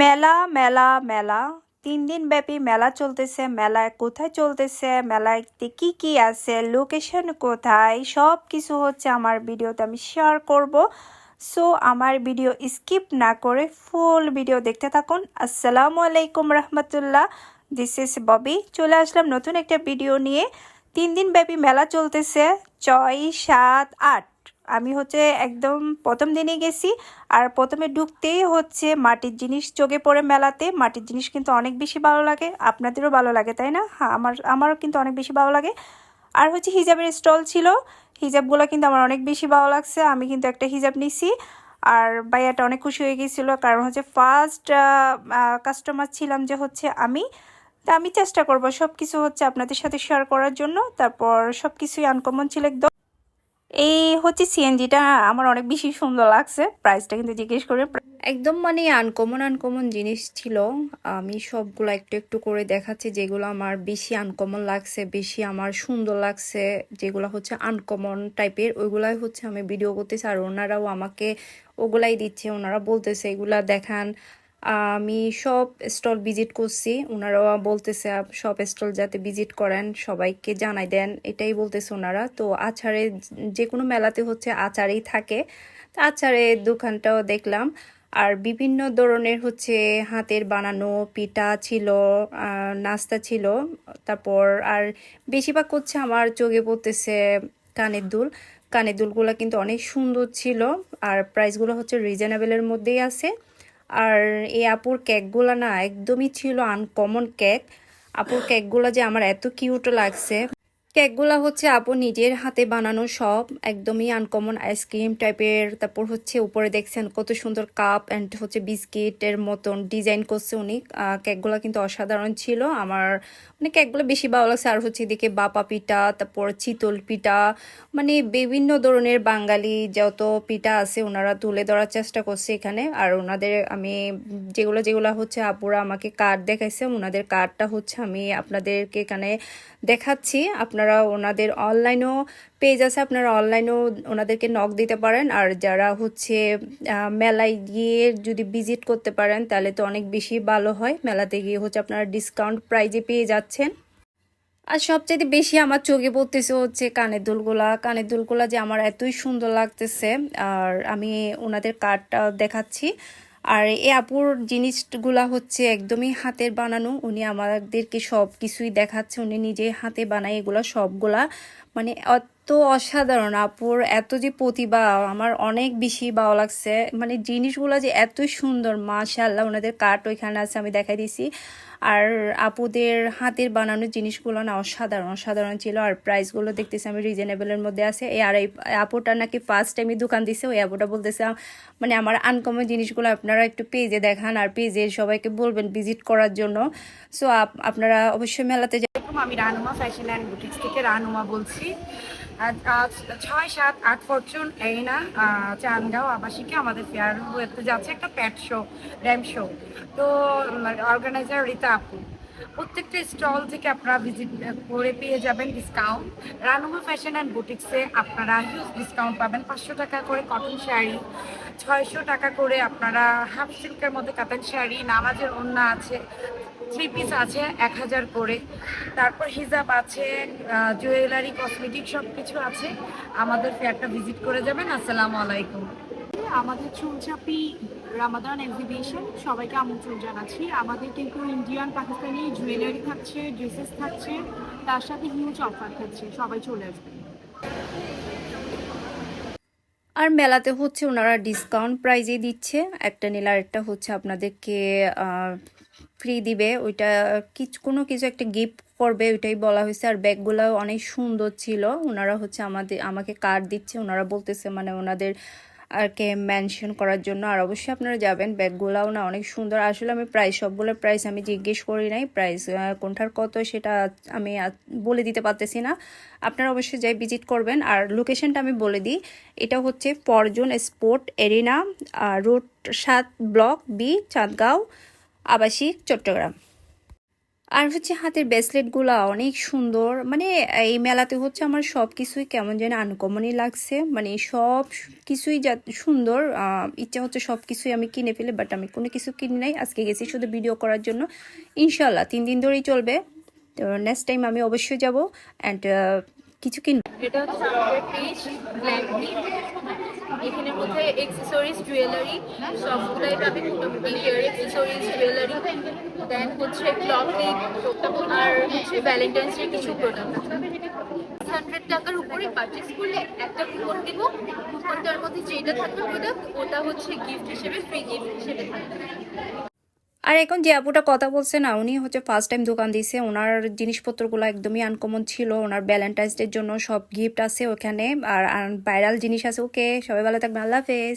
মেলা মেলা মেলা। তিন দিন ব্যাপী মেলা চলতেছে। মেলায় কোথায় চলতেছে? মেলাতে কি কি আছে? লোকেশন কোথায়? সব কিছু হচ্ছে আমার ভিডিওতে আমি শেয়ার করব। সো আমার ভিডিও স্কিপ না করে ফুল ভিডিও দেখতে থাকুন। আসসালামু আলাইকুম রহমতুল্লাহ। দিস ইজ ববি চলে আসলাম নতুন একটা ভিডিও নিয়ে। তিন দিন ব্যাপী মেলা চলতেছে। ছয়, সাত, আট। আমি হচ্ছে একদম প্রথম দিনে গেছি, আর প্রথমে ঢুকতেই হচ্ছে মাটির জিনিস চোখে পড়ে মেলাতে। মাটির জিনিস কিন্তু অনেক বেশি ভালো লাগে, আপনাদেরও ভালো লাগে, তাই না? হ্যাঁ আমার, আমারও কিন্তু অনেক বেশি ভালো লাগে। আর হচ্ছে হিজাবের স্টল ছিল, হিজাবগুলো কিন্তু আমার অনেক বেশি ভালো লাগছে, আমি কিন্তু একটা হিজাব নিছি। আর ভাইয়াটা অনেক খুশি হয়ে গিয়েছিল কারণ হচ্ছে ফার্স্ট কাস্টমার ছিলাম যে হচ্ছে আমি। তা আমি চেষ্টা করব সব কিছু হচ্ছে আপনাদের সাথে শেয়ার করার জন্য, তারপর সব কিছুই আনকমন ছিল একদম। এই হচ্ছে সিএনজিটা আমার অনেক বেশি সুন্দর লাগছে। প্রাইসটা কিন্তু জিজ্ঞেস করে একদম মানে আনকমন আনকমন জিনিস ছিল। আমি সবগুলো একটু একটু করে দেখাচ্ছি যেগুলো আমার বেশি আনকমন লাগছে, বেশি আমার সুন্দর লাগছে। যেগুলো হচ্ছে আনকমন টাইপের ওইগুলাই হচ্ছে আমি ভিডিও করতেছি। আর ওনারাও আমাকে ওগুলাই দিচ্ছে, ওনারা বলতেছে এগুলা দেখান। আমি সব স্টল ভিজিট করছি। ওনারাও বলতেছে, সব স্টল যাতে ভিজিট করেন, সবাইকে জানাই দেন। এটাই বলতেছে ওনারা তো আচারে যে কোনো মেলাতে হচ্ছে আচারেই থাকে। আচারের দোকানটাও দেখলাম। আর বিভিন্ন ধরনের হচ্ছে হাতের বানানো পিঠা ছিল নাস্তা ছিল। তারপর আর বেশিরভাগ হচ্ছে আমার চোখে পড়তেছে কানের দুল। কানের দুলগুলো কিন্তু অনেক সুন্দর ছিল। আর প্রাইসগুলো হচ্ছে রিজনেবলের মধ্যেই আছে। আর এই আপুর কেকগুলো না একদমই ছিল আনকমন কেক। আপুর কেকগুলো যে আমার এত কিউট লাগছে। কেকগুলো হচ্ছে আপু নিজের হাতে বানানো সব, একদমই আনকমন আইসক্রিম টাইপের তারপর হচ্ছে উপরে দেখছেন কত সুন্দর কাপ অ্যান্ড হচ্ছে বিস্কিটের মতন ডিজাইন করছে উনি। কেকগুলো কিন্তু অসাধারণ ছিল। আমার মানে কেকগুলো বেশি ভালো লাগছে। আর হচ্ছে এদিকে বাপা পিঠা, তারপর চিতল পিঠা মানে বিভিন্ন ধরনের বাঙালি যত পিঠা আছে ওনারা তুলে ধরার চেষ্টা করছে এখানে। আর ওনাদের আমি যেগুলো যেগুলো হচ্ছে আপুরা আমাকে কার্ড দেখাইছে ওনাদের কার্ডটা হচ্ছে আমি আপনাদেরকে এখানে দেখাচ্ছি। আপনারা ওনাদের অনলাইনেও পেজ আছে, আপনারা অনলাইনেও ওনাদেরকে নক দিতে পারেন। আর যারা হচ্ছে মেলায় গিয়ে যদি ভিজিট করতে পারেন, তাহলে তো অনেক বেশি ভালো হয়। মেলাতে গিয়ে হচ্ছে আপনারা ডিসকাউন্ট প্রাইজে পেয়ে যাচ্ছেন। আর সবচেয়ে বেশি আমার চোখে পড়তেছে হচ্ছে কানের দুলগুলা। কানের দুলগুলা যে আমার এতই সুন্দর লাগতেছে। আর আমি ওনাদের কার্ডটা দেখাচ্ছি। আর এই আপুর জিনিসগুলা হচ্ছে একদমই হাতের বানানো। উনি আমাদেরকে সব কিছুই দেখাচ্ছে, উনি নিজে হাতে বানায় এগুলা সবগুলা। মানে এত অসাধারণ আপুর, এত যে প্রতিভা, আমার অনেক বেশি ভালো লাগছে। মানে জিনিসগুলো যে এতই সুন্দর মাশাল্লাহ ওনাদের কাঠ ওইখানে আছে, আমি দেখাই দিছি। আর আপুদের হাতের বানানো জিনিসগুলো না অসাধারণ অসাধারণ ছিল। আর প্রাইসগুলো দেখতেছি আমি রিজনেবলের মধ্যে আছে। আর এই আপুটা নাকি ফার্স্ট টাইমই দোকান দিছে। ওই আপুটা বলতেছে মানে আমার আনকমন জিনিসগুলো আপনারা একটু পেজে দেখান আর পেজে সবাইকে বলবেন ভিজিট করার জন্য। সো আপনারা অবশ্যই মেলাতে আসসালামাইকুম আমি রানুমা ফ্যাশন অ্যান্ড বুটিক্স থেকে রানুমা বলছি। ছয় সাত আট ফরচুন এই আহ, চান্দগাঁও আবাসিকে আমাদের ফেয়ার হতে যাচ্ছে একটা প্যাট শো র্যাম শো তো অর্গানাইজার রীতা আপু। প্রত্যেকটা স্টল থেকে আপনারা ভিজিট করে পেয়ে যাবেন ডিসকাউন্ট রানুমা ফ্যাশন অ্যান্ড বুটিক্সে আপনারা হিউজ ডিসকাউন্ট পাবেন। পাঁচশো টাকা করে কটন শাড়ি, ছয়শো টাকা করে আপনারা হাফ সিল্কের মধ্যে কাতান শাড়ি, নামাজের ওন্না আছে থ্রি পিস আছে, এক হাজার করে। তারপর হিজাব আছে জুয়েলারি কসমেটিক সব কিছু আছে। আমাদের ফেয়ারটা ভিজিট করে যাবেন। আসসালামু আলাইকুম। আমাদের চুলচাপি রামাদান এক্সিবিশন সবাইকে আমন্ত্রণ জানাচ্ছি। আমাদের কিন্তু ইন্ডিয়ান পাকিস্তানি জুয়েলারি থাকছে ড্রেসেস থাকছে, তার সাথে হিউজ অফার থাকছে, সবাই চলে আসবে। আর মেলাতে হচ্ছে ওনারা ডিসকাউন্ট প্রাইজে দিচ্ছে। একটা নিলে আরেকটা হচ্ছে আপনাদেরকে ফ্রি দিবে। ওইটা কিছু, কোনো কিছু একটা গিফট করবে, ওইটাই বলা হয়েছে। আর ব্যাগগুলো অনেক সুন্দর ছিল। ওনারা হচ্ছে আমাদের, আমাকে কার্ড দিচ্ছে। ওনারা বলতেছে মানে ওনাদের আর কে মেনশন করার জন্য। আর অবশ্যই আপনারা যাবেন। ব্যাগগুলাও না অনেক সুন্দর। আসলে আমি প্রাইস সবগুলোর প্রাইস আমি জিজ্ঞেস করি নাই। প্রাইস কোনটার কত সেটা আমি বলে দিতে পারতেছি না। আপনারা অবশ্যই যাই ভিজিট করবেন। আর লোকেশনটা আমি বলে দিই। এটা হচ্ছে পরজন স্পোর্ট এরিনা রোড সাত ব্লক বি চাঁদগাঁও, আবাসিক, চট্টগ্রাম। আর হচ্ছে হাতের ব্রেসলেটগুলো অনেক সুন্দর। মানে এই মেলাতে হচ্ছে আমার সব কিছুই কেমন যেন আনকমনই লাগছে। মানে সব কিছুই যা সুন্দর। ইচ্ছা হচ্ছে সব কিছুই আমি কিনে ফেলে বাট আমি কোনো কিছু কিনি নাই। আজকে গেছি শুধু ভিডিও করার জন্য। ইনশাল্লাহ তিন দিন ধরেই চলবে। তো নেক্সট টাইম আমি অবশ্যই যাব। অ্যান্ড কিছু কিনবো। এটা হচ্ছে আমাদের পেজ ব্ল্যাকলি এখানের মধ্যে এক্সেসরিজ জুয়েলারি সবগুলাই পাবে মোটামুটি। হেয়ার এক্সেসরিজ জুয়েলারি দেন হচ্ছে ক্লথিং আর হচ্ছে ভ্যালেন্টাইন্স ডে কিছু প্রোডাক্ট হান্ড্রেড টাকার উপরে পারচেস করলে একটা কুপন দিব। কুপনটার মধ্যে যেটা থাকবে প্রোডাক্ট ওটা হচ্ছে গিফট হিসেবে ফ্রি গিফট হিসেবে থাকবে। আর এখন যে আপুটা কথা বলছে না, উনি হচ্ছে ফার্স্ট টাইম দোকান দিয়েছে। ওনার জিনিসপত্রগুলো একদমই আনকমন ছিল। ওনার ভ্যালেন্টাইন্স ডের জন্য সব গিফট আছে ওখানে। আর ভাইরাল জিনিস আছে। ওকে, সবাই ভালো থাকবে আল্লাহ হাফেজ।